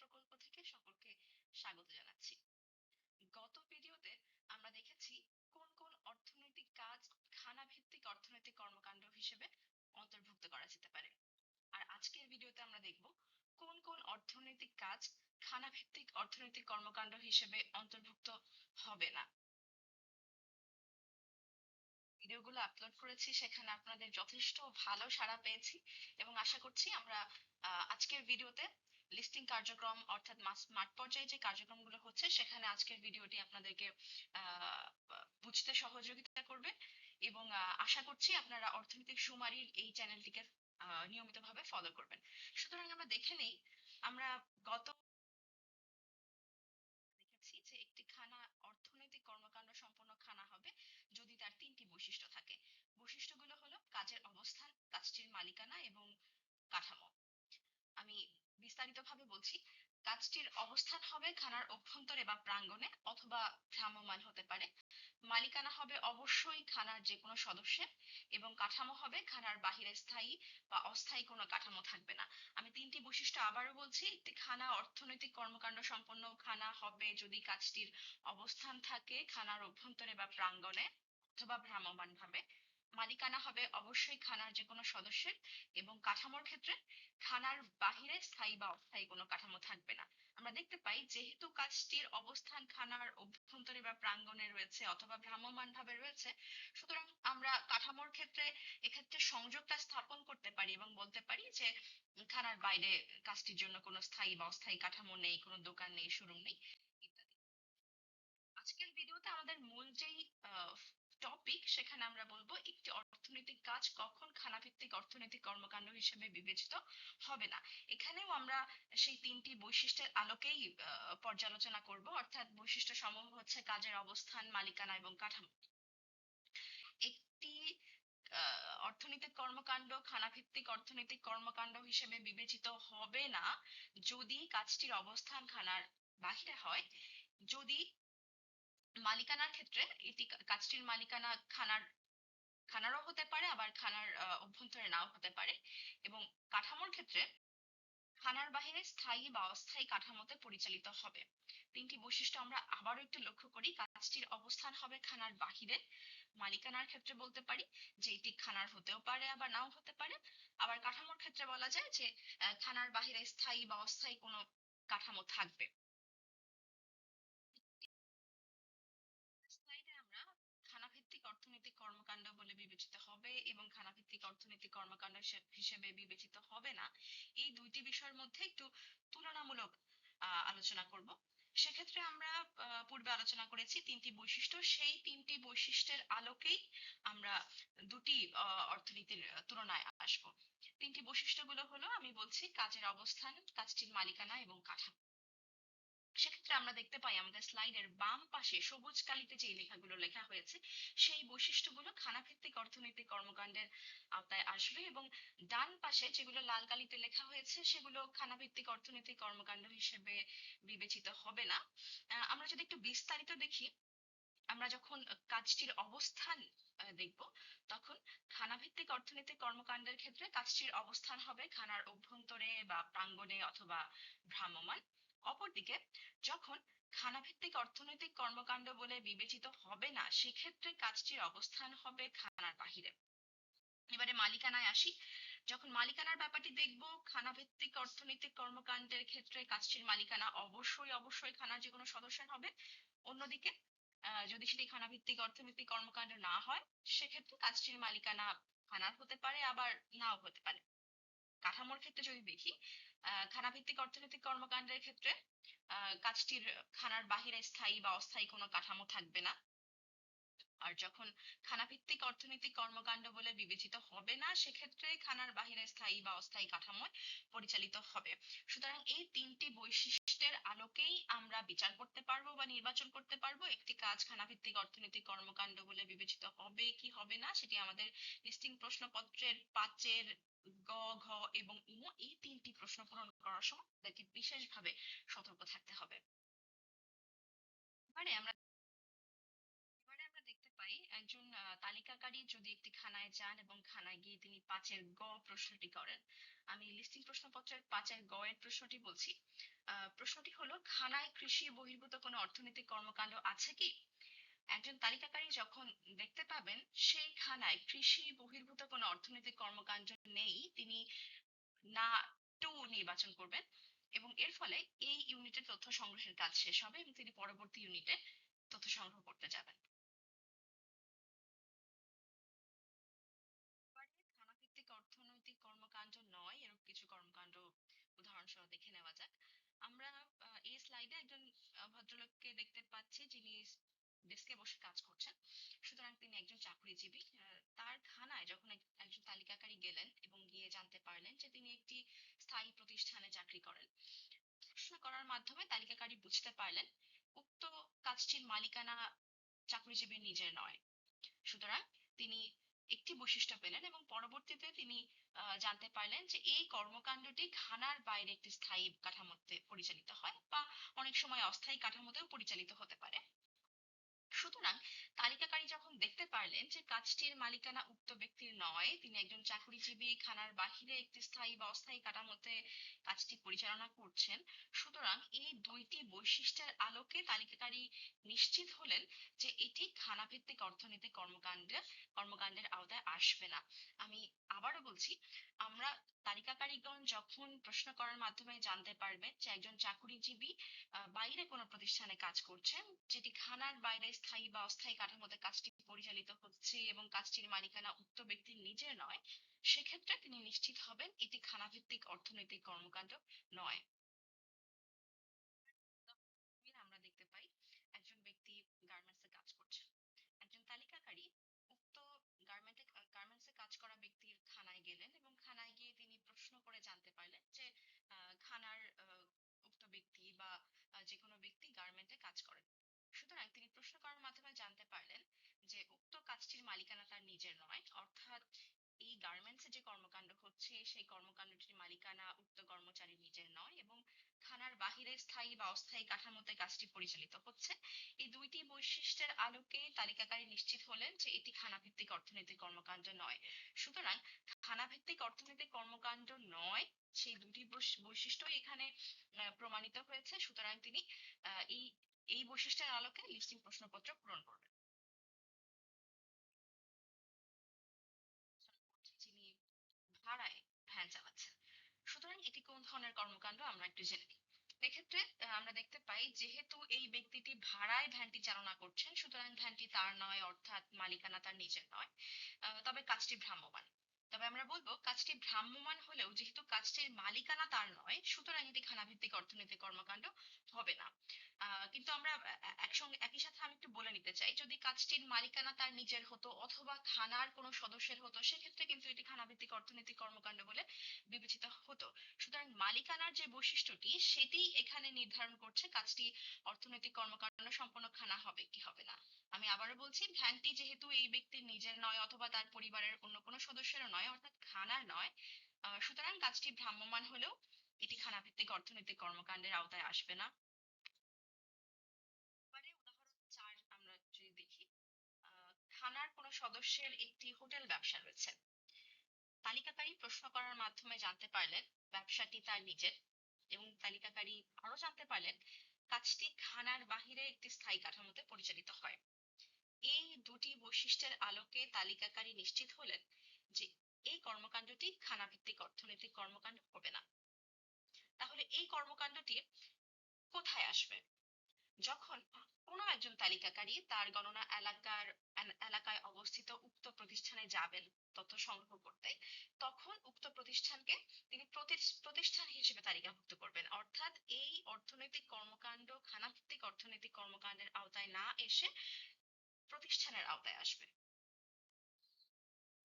প্রকল্প থেকে সকলকে স্বাগত জানাচ্ছি। গত ভিডিওতে আমরা দেখেছি কোন কোন অর্থনৈতিক কাজ খানা ভিত্তিক অর্থনৈতিক কর্মকাণ্ড হিসেবে অন্তর্ভুক্ত করা যেতে পারে। আর আজকের ভিডিওতে আমরা দেখব কোন কোন অর্থনৈতিক কাজ খানা ভিত্তিক অর্থনৈতিক কর্মকাণ্ড হিসেবে অন্তর্ভুক্ত হবে না। ভিডিওগুলো আপলোড করেছি, সেখানে আপনাদের যথেষ্ট ভালো সাড়া পেয়েছি এবং আশা করছি আমরা আজকের ভিডিওতে লিস্টিং কার্যক্রম অর্থাৎ মাঠ পর্যায়ে যে কার্যক্রমগুলো হচ্ছে, সেখানে আজকের ভিডিওটি আপনাদেরকে বুঝতে সহযোগিতা করবে এবং আশা করছি আপনারা অর্থনৈতিক সুমারির এই চ্যানেলটিকে নিয়মিতভাবে ফলো করবেন। সুতরাং আমরা দেখে নেই, আমরা গত দেখেছি যে একটি খানা অর্থনৈতিক কর্মকাণ্ড সম্পন্ন খানা হবে যদি তার তিনটি বৈশিষ্ট্য থাকে। বৈশিষ্ট্যগুলো হলো কাজের অবস্থান, কাজটির মালিকানা এবং কাঠামো। আমি বিস্তারিতভাবে বলছি কাজটির অবস্থান হবে খানার অভ্যন্তরে বা প্রাঙ্গণে অথবা ভ্রাম্যমান হতে পারে। মালিকানা হবে অবশ্যই খানার যে কোনো সদস্যের এবং কাঠামো হবে খানার বাহিরে স্থায়ী বা অস্থায়ী কোনো কাঠামো থাকবে না। আমি তিনটি বৈশিষ্ট্য আবারও বলছি, একটি খানা অর্থনৈতিক কর্মকাণ্ড সম্পন্ন খানা হবে যদি কাজটির অবস্থান থাকে খানার অভ্যন্তরে বা প্রাঙ্গণে অথবা ভ্রাম্যমান ভাবে মালিকানা হবে অবশ্যই খানার যে কোনো সদস্যের এবং কাঠামোর ক্ষেত্রে খানার বাহিরে স্থায়ী বা অস্থায়ী কোনো কাঠামো থাকবে না। আমরা দেখতে পাই যেহেতু কাজটির অবস্থান খানার অভ্যন্তরে বা প্রাঙ্গণে রয়েছে অথবা ভ্রাম্যমান ভাবে রয়েছে, সুতরাং আমরা কাঠামোর ক্ষেত্রে এক্ষেত্রে সংযোগটা স্থাপন করতে পারি এবং বলতে পারি যে খানার বাইরে কাজটির জন্য কোনো স্থায়ী বা অস্থায়ী কাঠামো নেই, কোনো দোকান নেই, শোরুম নেই, ইত্যাদি। আজকের ভিডিওতে আমাদের মূল যেই টপিক সেখানে আমরা বলব একটি অর্থনৈতিক কাজ কখন খানাভিত্তিক অর্থনৈতিক কর্মকাণ্ড হিসেবে বিবেচিত হবে না। এখানেও আমরা সেই তিনটি বৈশিষ্ট্যের আলোকেই পর্যালোচনা করব। অর্থাৎ বৈশিষ্ট্য সমূহ হচ্ছে কাজের অবস্থান, মালিকানা এবং কাঠামো। একটি অর্থনৈতিক কর্মকাণ্ড খানাভিত্তিক অর্থনৈতিক কর্মকাণ্ড হিসেবে বিবেচিত হবে না যদি কাজটির অবস্থান খানার বাহিরে হয়। যদি মালিকানার ক্ষেত্রে এটি কাজটির মালিকানা খানার, খানারও হতে পারে, আবার খানার অভ্যন্তরে নাও হতে পারে। এবং কাঠামোর ক্ষেত্রে খানার বাহিরে স্থায়ী বা অস্থায়ী কাঠামোতে পরিচালিত হবে। তিনটি বৈশিষ্ট্য আমরা আবারও একটু লক্ষ্য করি। কাজটির অবস্থান হবে খানার বাহিরে, মালিকানার ক্ষেত্রে বলতে পারি, যে এটি খানার হতেও পারে, আবার নাও হতে পারে। আবার কাঠামোর ক্ষেত্রে বলা যায় যে খানার বাহিরে স্থায়ী বা অস্থায়ী কোনো কাঠামো থাকবে খানাভিত্তিক অর্থনৈতিক কর্মকাণ্ড বলে বিবেচিত হবে এবং খানাভিত্তিক অর্থনৈতিক কর্মকাণ্ড হিসেবে বিবেচিত হবে না। এই দুইটি বিষয়ের মধ্যে একটু তুলনামূলক আলোচনা করব। সেক্ষেত্রে আমরা পূর্বে আলোচনা করেছি তিনটি বৈশিষ্ট্য। সেই তিনটি বৈশিষ্ট্যের আলোকেই আমরা দুটি অর্থনীতির তুলনায় আসব। তিনটি বৈশিষ্ট্যগুলো হলো, আমি বলছি কাজের অবস্থান, কাজটির মালিকানা এবং কাঠামো। সেক্ষেত্রে আমরা দেখতে পাই আমাদের স্লাইডের বাম পাশে সবুজ কালিতে যে লেখাগুলো লেখা হয়েছে বৈশিষ্ট্যগুলো খানাভিত্তিক অর্থনৈতিক কর্মকাণ্ডের আওতায় আসবে এবং ডান পাশে যেগুলো লাল কালিতে লেখা হয়েছে, সেগুলো খানাভিত্তিক অর্থনৈতিক কর্মকাণ্ড হিসেবে বিবেচিত হবে না। আমরা যদি একটু বিস্তারিত দেখি, আমরা যখন কাজটির অবস্থান দেখব, তখন খানাভিত্তিক অর্থনৈতিক কর্মকাণ্ডের ক্ষেত্রে কাজটির অবস্থান হবে খানার অভ্যন্তরে বা প্রাঙ্গণে অথবা ভ্রাম্যমান অপরদিকে, যখন খানাভিত্তিক অর্থনৈতিক কর্মকাণ্ড বলে বিবেচিত হবে না, সেক্ষেত্রে কাজটির অবস্থান হবে খানার বাহিরে। এবারে মালিকানায় আসি। যখন মালিকানার ব্যাপারটি দেখব, খানাভিত্তিক অর্থনৈতিক কর্মকাণ্ডের ক্ষেত্রে কাজটির মালিকানা অবশ্যই অবশ্যই খানার যে কোনো সদস্যের হবে। অন্যদিকে যদি সেটি খানাভিত্তিক অর্থনৈতিক কর্মকাণ্ড না হয়, সেক্ষেত্রে কাজটির মালিকানা খানার হতে পারে, আবার নাও হতে পারে। কাঠামোর ক্ষেত্রে যদি দেখি খানাভিত্তিক অর্থনৈতিক কর্মকাণ্ডের ক্ষেত্রে কাজটির খানার বাহিরে স্থায়ী বা অস্থায়ী কোনো কাঠামো থাকবে না। আর যখন খানাভিত্তিক অর্থনৈতিক কর্মকাণ্ড বলে বিবেচিত হবে না, সেক্ষেত্রে খানার বাহিরে স্থায়ী বা অস্থায়ী কাঠামোয় পরিচালিত হবে। সুতরাং এই তিনটি বৈশিষ্ট্যের আলোকেই আমরা বিচার করতে পারব বা নির্বাচন করতে পারব। একটি কাজ খানাভিত্তিক অর্থনৈতিক কর্মকাণ্ড বলে বিবেচিত হবে কি হবে না, সেটি আমাদের লিস্টিং প্রশ্নপত্রের পাঁচের গ, ঘ এবং ঙ এই তিনটি প্রশ্ন পূরণ করার সময় তাদেরকে বিশেষভাবে সতর্ক থাকতে হবে। এবারে আমরা একজন তালিকাকারী যদি একটি খানায় যান এবং খানায় গিয়ে তিনি পাঁচের গ প্রশ্নটি করেন। আমি লিস্টিং প্রশ্নপত্রের পাঁচের গ এর প্রশ্নটি বলছি। প্রশ্নটি হলো, খানায় কৃষি বহির্ভূত কোনো অর্থনৈতিক কর্মকাণ্ড আছে কি? একজন তালিকাকারী যখন দেখতে পাবেন, সেই খানায় কৃষি বহির্ভূত কোনো অর্থনৈতিক কর্মকাণ্ড নেই, তিনি না টু নির্বাচন করবেন এবং এর ফলে এই ইউনিটের তথ্য সংগ্রহের কাজ শেষ হবে এবং তিনি পরবর্তী ইউনিটে তথ্য সংগ্রহ করতে যাবেন এবারে খানাভিত্তিক অর্থনৈতিক কর্মকাণ্ড নয় এরূপ কিছু কর্মকাণ্ড উদাহরণসহ দেখে নেওয়া যাক আমরা আহ, এই স্লাইডে একজন ভদ্রলোককে দেখতে পাচ্ছি যিনি ডেস্কে বসে কাজ করছেন। সুতরাং তিনি একজন চাকরিজীবী। তার যখন একজন তালিকাকারী গেলেন এবং গিয়ে জানতে পারলেন যে তিনি একটি স্থায়ী প্রতিষ্ঠানে চাকরি করেন। প্রশ্ন করার মাধ্যমে তালিকাকারী বুঝতে পারলেন, উক্ত কাজটির মালিকানা নিজের নয়। সুতরাং তিনি একটি বৈশিষ্ট্য পেলেন এবং পরবর্তীতে তিনি জানতে পারলেন যে এই কর্মকাণ্ডটি খানার বাইরে একটি স্থায়ী কাঠামোতে পরিচালিত হয়। অনেক সময় অস্থায়ী কাঠামোতেও পরিচালিত হতে পারে। সুতরাং তালিকাকারী যখন দেখতে পারলেন যে কাজটির মালিকানা উক্ত ব্যক্তির নয়, তিনি একজন চাকরিজীবী, খানার বাহিরে একটি স্থায়ী বা অস্থায়ী কাঠামোতে কাজটি পরিচালনা করছেন, সুতরাং এই দুইটি বৈশিষ্ট্যের আলোকে তালিকাকারী নিশ্চিত হলেন যে এটি খানাভিত্তিক অর্থনৈতিক কর্মকাণ্ডের কর্মকাণ্ডের আওতায় আসবে না। আমি আবারও বলছি, আমরা তালিকাকারীগণ যখন প্রশ্ন করার মাধ্যমে জানতে পারবেন যে একজন চাকরিজীবী বাইরে কোনো প্রতিষ্ঠানে কাজ করছেন, যেটি খানার বাইরে স্থায়ী বা অস্থায়ী কাঠামোতে কাজটি পরিচালিত হচ্ছে এবং কাজটির মালিকানা উক্ত ব্যক্তির নিজের নয়, সেক্ষেত্রে তিনি নিশ্চিত হবেন এটি খানাভিত্তিক অর্থনৈতিক কর্মকাণ্ড নয়। আমরা দেখতে পাই, একজন ব্যক্তি গার্মেন্টসে কাজ করছেন একজন তালিকাকারী উক্ত গার্মেন্টে গার্মেন্টসে কাজ করা ব্যক্তির খানায় গেলেন এবং খানায় গিয়ে তিনি প্রশ্ন করে জানতে পারলেন যে খানার উক্ত ব্যক্তি বা যে কোনো ব্যক্তি গার্মেন্টে কাজ করেন। সুতরাং তিনি প্রশ্ন করার মাধ্যমে জানতে পারলেন যে উক্ত কাজটির মালিকানা তার নিজের নয়, অর্থাৎ এই গার্মেন্টসে যে কর্মকাণ্ড হচ্ছে সেই কর্মকাণ্ডটির মালিকানা উক্ত কর্মচারীর নিজের নয় এবং বাহিরে স্থায়ী বা অস্থায়ী কাঠামোতে কাজটি পরিচালিত হচ্ছে। এই দুইটি বৈশিষ্ট্যের আলোকে তালিকাকারী নিশ্চিত হলেন যে এটি অর্থনৈতিক কর্মকাণ্ড নয়। সুতরাং অর্থনৈতিক কর্মকাণ্ড নয়, সেই দুটি বৈশ- বৈশিষ্ট্যই এখানে প্রমাণিত হয়েছে। সুতরাং তিনি এই এই বৈশিষ্ট্যের আলোকে লিস্টিং প্রশ্নপত্র পূরণ করবেন যিনি ভাড়ায় ভ্যান চালাচ্ছেন সুতরাং এটি কোন ধরনের কর্মকাণ্ড আমরা একটু জেনে নিই। এক্ষেত্রে আমরা দেখতে পাই যেহেতু এই ব্যক্তিটি ভাড়ায় ভ্যানটি চালনা করছেন, সুতরাং ভ্যানটি তার নয়, অর্থাৎ মালিকানা তার নিজের নয় তবে কাজটি ভ্রাম্যমাণ। তবে আমরা বলব, কাজটি ভ্রাম্যমাণ হলেও যেহেতু কাজটির মালিকানা তার নয়, সুতরাং এটি খানাভিত্তিক অর্থনৈতিক কর্মকাণ্ড হবে না। কিন্তু আমরা একসঙ্গে, একই সাথে আমি একটু বলে নিতে চাই, যদি কাজটির মালিকানা তার নিজের হতো অথবা খানার কোনো সদস্যের হতো, সেক্ষেত্রে কিন্তু এটি খানাভিত্তিক অর্থনৈতিক কর্মকাণ্ড বলে বিবেচিত হতো। সুতরাং মালিকানার যে বৈশিষ্ট্যটি, সেটি এখানে নির্ধারণ করছে কাজটি অর্থনৈতিক কর্মকাণ্ড সম্পন্ন খানা হবে কি হবে না। আমি আবারও বলছি, ভ্যানটি যেহেতু এই ব্যক্তির নিজের নয় অথবা তার পরিবারের অন্য কোনো সদস্যেরও নয় অর্থাৎ খানার নয়। সুতরাং কাজটি ভ্রাম্যমাণ হলেও এটি খানাভিত্তিক অর্থনৈতিক কর্মকাণ্ডের আওতায় আসবে না। আমরা যদি দেখি। খানার সদস্যের একটি হোটেল ব্যবসা রয়েছে। তালিকাকারী প্রশ্ন করার মাধ্যমে জানতে পারলেন ব্যবসাটি তার নিজের এবং তালিকাকারী আরও জানতে পারলেন কাজটি খানার বাহিরে একটি স্থায়ী কাঠামোতে পরিচালিত হয়। এই দুটি বৈশিষ্ট্যের আলোকে তালিকাকারী নিশ্চিত হলেন যে এই কর্মকাণ্ডটি খানাভিত্তিক অর্থনৈতিক কর্মকাণ্ড হবে না। তাহলে এই কর্মকাণ্ডটি কোথায় আসবে? যখন কোনো একজন তালিকাকারী তার গণনা এলাকার, এলাকায় অবস্থিত উক্ত প্রতিষ্ঠানে যাবেন তথ্য সংগ্রহ করতে, তখন উক্ত প্রতিষ্ঠানকে তিনি প্রতি- প্রতিষ্ঠান হিসেবে তালিকাভুক্ত করবেন। অর্থাৎ এই অর্থনৈতিক কর্মকাণ্ড, খানাভিত্তিক অর্থনৈতিক কর্মকাণ্ডের আওতায় না এসে প্রতিষ্ঠানের আওতায় আসবে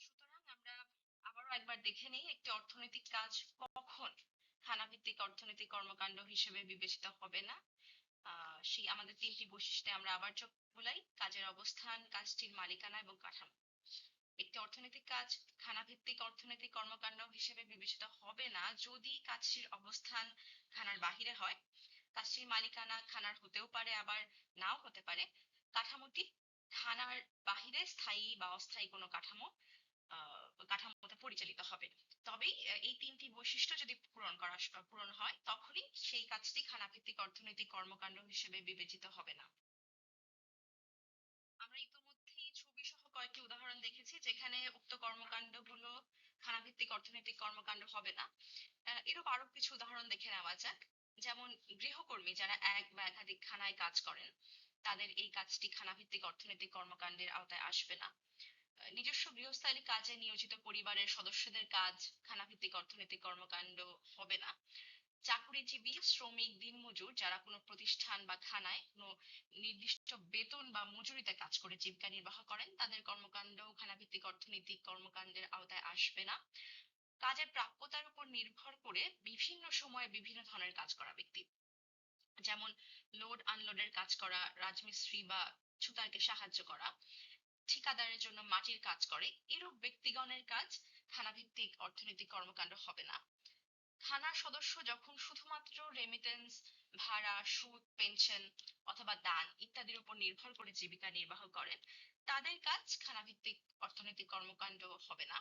সুতরাং আমরা আবারও একবার দেখে নিই একটি অর্থনৈতিক কাজ কখন? খানাভিত্তিক অর্থনৈতিক কর্মকাণ্ড হিসেবে বিবেচিত হবে না। সেই আমাদের তিনটি বৈশিষ্ট্যে আমরা আবার চোখ বুলাই। কাজের অবস্থান, কাজটির মালিকানা এবং কাঠামো। একটি অর্থনৈতিক কাজ খানাভিত্তিক অর্থনৈতিক কর্মকাণ্ড হিসেবে বিবেচিত হবে না যদি কাজটির অবস্থান খানার বাহিরে হয়। কাজটির মালিকানা খানার হতেও পারে, আবার নাও হতে পারে। কাঠামোটি খানার বাহিরে স্থায়ী বা অস্থায়ী কোনো কাঠামো কাঠামোতে পরিচালিত হবে। তবেই এই তিনটি বৈশিষ্ট্য যদি পূরণ করা পূরণ হয়, তখনই সেই কাজটি খানাভিত্তিক অর্থনৈতিক কর্মকাণ্ড হিসেবে বিবেচিত হবে না। আমরা ইতোমধ্যেই ছবি সহ কয়েকটি উদাহরণ দেখেছি, যেখানে উক্ত কর্মকাণ্ডগুলো খানাভিত্তিক অর্থনৈতিক কর্মকাণ্ড হবে না। এরূপ আরও কিছু উদাহরণ দেখে নেওয়া যাক। যেমন, গৃহকর্মী যারা এক বা একাধিক খানায় কাজ করেন, তাদের এই কাজটি খানাভিত্তিক অর্থনৈতিক কর্মকাণ্ডের আওতায় আসবে না। নিজস্ব গৃহস্থালী কাজে নিয়োজিত পরিবারের সদস্যদের কাজ খানাভিত্তিক অর্থনৈতিক কর্মকাণ্ড হবে না। চাকুরিজীবী, শ্রমিক, দিনমজুর যারা কোনো প্রতিষ্ঠান বা খানায় কোনো নির্দিষ্ট বেতন বা মজুরিতে কাজ করে জীবিকা নির্বাহ করেন, তাদের কর্মকাণ্ড খানাভিত্তিক অর্থনৈতিক কর্মকাণ্ডের আওতায় আসবে না। কাজের প্রাপ্যতার উপর নির্ভর করে বিভিন্ন সময়ে বিভিন্ন ধরনের কাজ করা ব্যক্তি। যেমন লোড আনলোডের কাজ করা, রাজমিস্ত্রি বা ছুতারকে সাহায্য করা ঠিকাদারের জন্য মাটির কাজ করে, এরূপ ব্যক্তিগণের কাজ খানাভিত্তিক অর্থনৈতিক কর্মকাণ্ড হবে না। থানার সদস্য যখন শুধুমাত্র রেমিটেন্স ভাড়া, সুদ পেনশন অথবা দান ইত্যাদির উপর নির্ভর করে জীবিকা নির্বাহ করেন, তাদের কাজ খানাভিত্তিক অর্থনৈতিক কর্মকাণ্ড হবে না।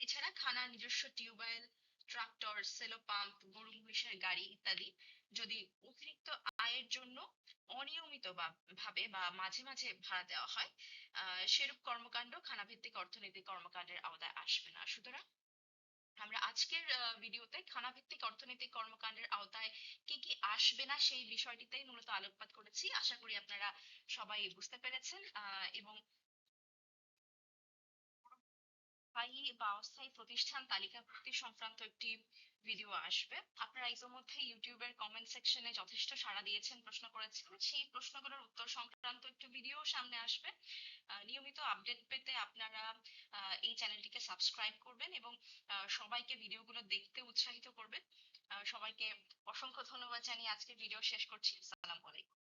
এছাড়া খানার নিজস্ব টিউবওয়েল ট্রাক্টর সেলো পাম্প গরু মহিষের গাড়ি ইত্যাদি যদি অতিরিক্ত আয়ের জন্য অনিয়মিত বা ভাবে বা মাঝে মাঝে ভাড়া দেওয়া হয় সেরূপ কর্মকাণ্ড খানাভিত্তিক অর্থনৈতিক কর্মকাণ্ডের আওতায় আসবে না। সুতরাং আমরা আজকের ভিডিওতে খানাভিত্তিক অর্থনৈতিক কর্মকাণ্ডের আওতায় কি কি আসবে না সেই বিষয়টিতেই মূলত আলোকপাত করেছি। আশা করি আপনারা সবাই বুঝতে পেরেছেন এবং স্থায়ী বা অস্থায়ী প্রতিষ্ঠান তালিকাভুক্তি সংক্রান্ত একটি ভিডিও আসবে। আপনারা ইতিমধ্যে ইউটিউবের কমেন্ট সেকশনে যথেষ্ট সাড়া দিয়েছেন, প্রশ্ন করেছেন। সেই প্রশ্নগুলোর উত্তর সংক্রান্ত একটি ভিডিও সামনে আসবে। নিয়মিত আপডেট পেতে আপনারা এই চ্যানেলটিকে সাবস্ক্রাইব করবেন এবং সবাইকে ভিডিওগুলো দেখতে উৎসাহিত করবেন। সবাইকে অসংখ্য ধন্যবাদ জানিয়ে আজকের ভিডিও শেষ করছি। সালাম আলাইকুম।